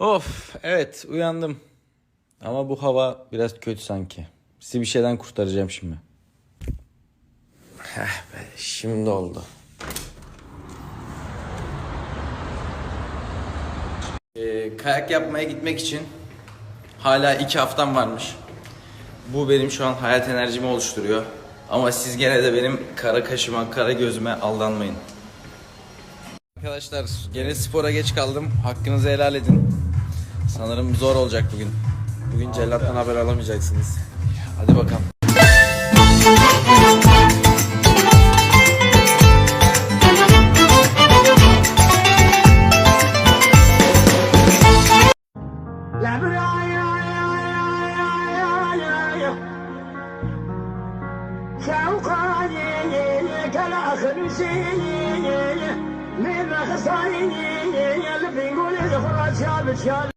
Of evet uyandım. Ama bu hava biraz kötü sanki. Sizi bir şeyden kurtaracağım şimdi. Heh be şimdi oldu. Ee, kayak yapmaya gitmek için hala iki haftam varmış. Bu benim şu an hayat enerjimi oluşturuyor. Ama siz gene de benim kara kaşıma, kara gözüme aldanmayın. Arkadaşlar gene spora geç kaldım. Hakkınızı helal edin. Sanırım zor olacak bugün. Bugün cellattan haber alamayacaksınız. Hadi bakalım. من خصاني البنقول يخرج شاب شاب